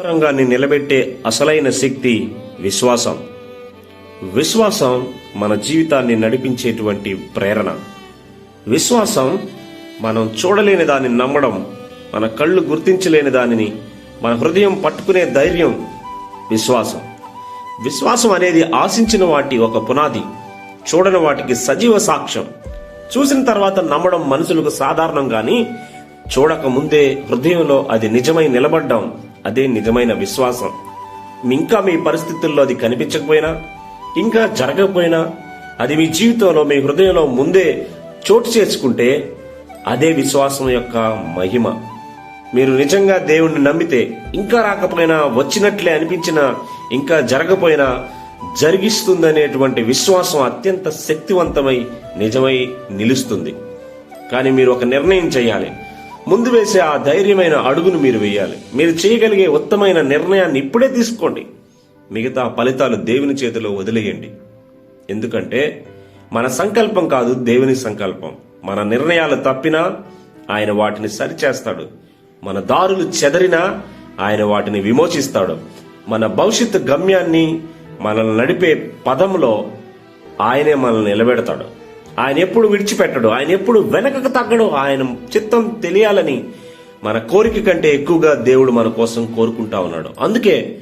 రంగాన్ని నిలబెట్టే అసలైన శక్తి విశ్వాసం. విశ్వాసం మన జీవితాన్ని నడిపించేటువంటి ప్రేరణ. విశ్వాసం మనం చూడలేని దాన్ని నమ్మడం మన కళ్ళు గుర్తించలేని దానిని మన హృదయం పట్టుకునే ధైర్యం విశ్వాసం. విశ్వాసం అనేది ఆశించిన వాటి ఒక పునాది చూడని వాటికి సజీవ సాక్ష్యం. చూసిన తర్వాత నమ్మడం మనుషులకు సాధారణం కానీ చూడక ముందే హృదయంలో అది నిజమై నిలబడ్డం అదే నిజమైన విశ్వాసం. ఇంకా మీ పరిస్థితుల్లో అది కనిపించకపోయినా ఇంకా జరగకపోయినా అది మీ జీవితంలో మీ హృదయంలో ముందే చోటు చేసుకుంటే అదే విశ్వాసం యొక్క మహిమ. మీరు నిజంగా దేవుణ్ణి నమ్మితే ఇంకా రాకపోయినా వచ్చినట్లే అనిపించినా ఇంకా జరగపోయినా జరిగిస్తుందనేటువంటి విశ్వాసం అత్యంత శక్తివంతమై నిజమై నిలుస్తుంది. కానీ మీరు ఒక నిర్ణయం చేయాలి. ముందు వేసే ఆ ధైర్యమైన అడుగును మీరు వేయాలి. మీరు చేయగలిగే ఉత్తమైన నిర్ణయాన్ని ఇప్పుడే తీసుకోండి. మిగతా ఫలితాలు దేవుని చేతిలో వదిలేయండి. ఎందుకంటే మన సంకల్పం కాదు దేవుని సంకల్పం. మన నిర్ణయాలు తప్పినా ఆయన వాటిని సరిచేస్తాడు. మన దారులు చెదరినా ఆయన వాటిని విమోచిస్తాడు. మన భవిష్యత్తు గమ్యాన్ని మనల్ని నడిపే పదంలో ఆయనే మనల్ని నిలబెడతాడు. ఆయన ఎప్పుడు విడిచిపెట్టడు ఆయన ఎప్పుడు వెనకకు తగ్గడు ఆయన చిత్తం తెలియాలని మన కోరిక కంటే ఎక్కువగా దేవుడు మన కోసం కోరుకుంటా ఉన్నాడు. అందుకే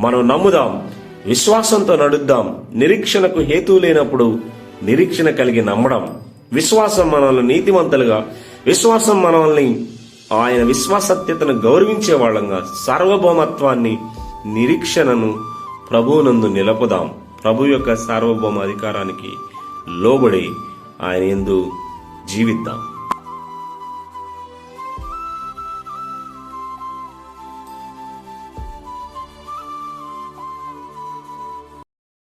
మనం నమ్ముదాం విశ్వాసంతో నడుద్దాం నిరీక్షణకు హేతువు లేనప్పుడు నిరీక్షణ కలిగి నమ్మడం. విశ్వాసం మనల్ని నీతివంతులుగా విశ్వాసం మనల్ని ఆయన విశ్వాసత్యతను గౌరవించే వాళ్ళంగా సార్వభౌమత్వాన్ని నిరీక్షణను ప్రభువునందు నిలపదాం. ప్రభు యొక్క సార్వభౌమ అధికారానికి లోబడి ఆయన ఎందు జీవిద్దాం.